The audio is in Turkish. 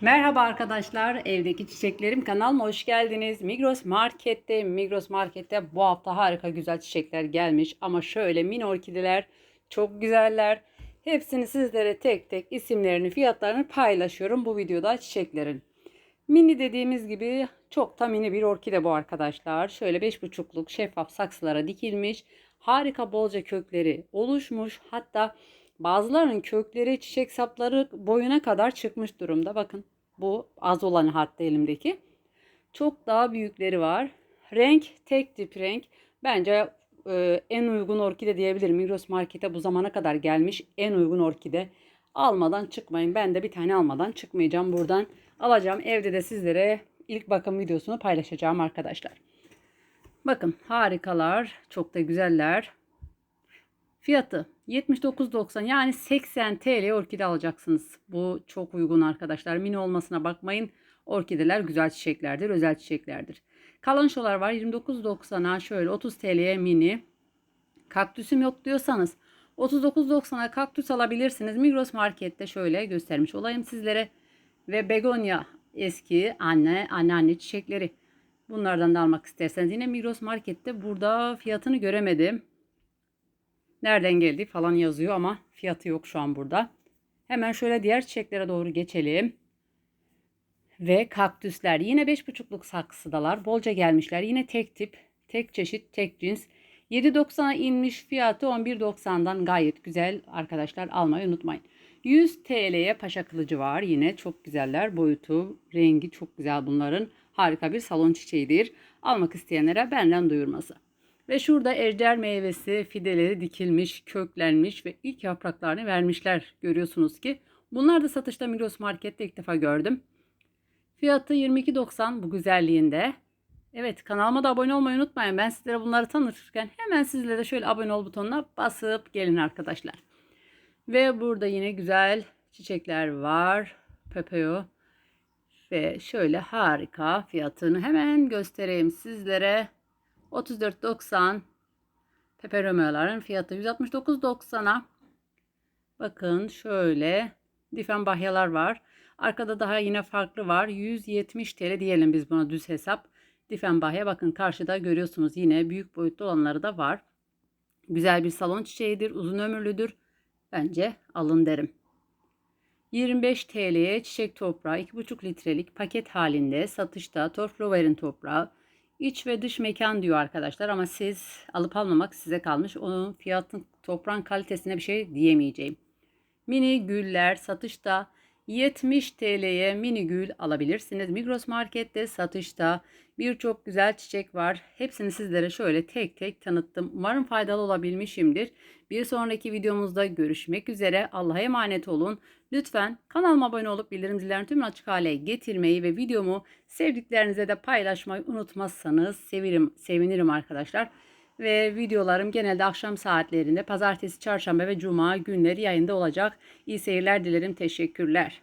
Merhaba arkadaşlar, evdeki çiçeklerim kanalıma hoş geldiniz. Migros Market'te, Migros Market'te bu hafta harika güzel çiçekler gelmiş. Ama şöyle mini orkideler çok güzeller. Hepsini sizlere tek tek isimlerini, fiyatlarını paylaşıyorum bu videoda çiçeklerin. Mini dediğimiz gibi çok da mini bir orkide bu arkadaşlar. Şöyle 5,5'luk şeffaf saksılara dikilmiş. Harika bolca kökleri oluşmuş. Hatta bazılarının kökleri çiçek sapları boyuna kadar çıkmış durumda. Bakın bu az olan hatta elimdeki. Çok daha büyükleri var. Renk tek tip renk. Bence e, en uygun orkide diyebilirim. Migros Market'e bu zamana kadar gelmiş en uygun orkide. Almadan çıkmayın. Ben de bir tane almadan çıkmayacağım. Buradan alacağım. Evde de sizlere ilk bakım videosunu paylaşacağım arkadaşlar. Bakın harikalar. Çok da güzeller. Fiyatı 79.90 yani 80 TL orkide alacaksınız. Bu çok uygun arkadaşlar. Mini olmasına bakmayın. Orkideler güzel çiçeklerdir, özel çiçeklerdir. Kalanşolar var 29.90'a şöyle 30 TL'ye mini. Kaktüsüm yok diyorsanız 39.90'a kaktüs alabilirsiniz. Migros Market'te şöyle göstermiş olayım sizlere. Ve begonya eski anne anneanne çiçekleri. Bunlardan da almak isterseniz yine Migros Market'te burada fiyatını göremedim. Nereden geldi falan yazıyor ama fiyatı yok şu an burada. Hemen şöyle diğer çiçeklere doğru geçelim. Ve kaktüsler yine 5,5'luk saksıdalar. Bolca gelmişler. Yine tek tip, tek çeşit, tek cins. 7.90'a inmiş fiyatı 11.90'dan gayet güzel arkadaşlar almayı unutmayın. 100 TL'ye paşa kılıcı var. Yine çok güzeller. Boyutu, rengi çok güzel bunların. Harika bir salon çiçeğidir. Almak isteyenlere benden duyurması. Ve şurada ejder meyvesi fideleri dikilmiş, köklenmiş ve ilk yapraklarını vermişler. Görüyorsunuz ki. Bunlar da satışta Migros Market'te ilk defa gördüm. Fiyatı 22.90 bu güzelliğinde. Evet kanalıma da abone olmayı unutmayın. Ben sizlere bunları tanıtırken hemen sizlere de şöyle abone ol butonuna basıp gelin arkadaşlar. Ve burada yine güzel çiçekler var. Pepeo. Ve şöyle harika fiyatını hemen göstereyim sizlere. 34.90 peperomiaların fiyatı 169.90'a. Bakın şöyle difenbahyalar var. Arkada daha yine farklı var. 170 TL diyelim biz buna düz hesap. Difenbahya bakın karşıda görüyorsunuz yine büyük boyutlu olanları da var. Güzel bir salon çiçeğidir. Uzun ömürlüdür. Bence alın derim. 25 TL'ye çiçek toprağı 2,5 litrelik paket halinde satışta Torflower'in toprağı İç ve dış mekan diyor arkadaşlar ama siz alıp almamak size kalmış. Onun fiyatın toprağın kalitesine bir şey diyemeyeceğim. Mini güller satışta 70 TL'ye mini gül alabilirsiniz. Migros Market'te satışta birçok güzel çiçek var. Hepsini sizlere şöyle tek tek tanıttım. Umarım faydalı olabilmişimdir. Bir sonraki videomuzda görüşmek üzere. Allah'a emanet olun. Lütfen kanalıma abone olup bildirim zillerini tüm açık hale getirmeyi ve videomu sevdiklerinize de paylaşmayı unutmazsanız sevinirim, sevinirim arkadaşlar. Ve videolarım genelde akşam saatlerinde pazartesi, çarşamba ve cuma günleri yayında olacak. İyi seyirler dilerim. Teşekkürler.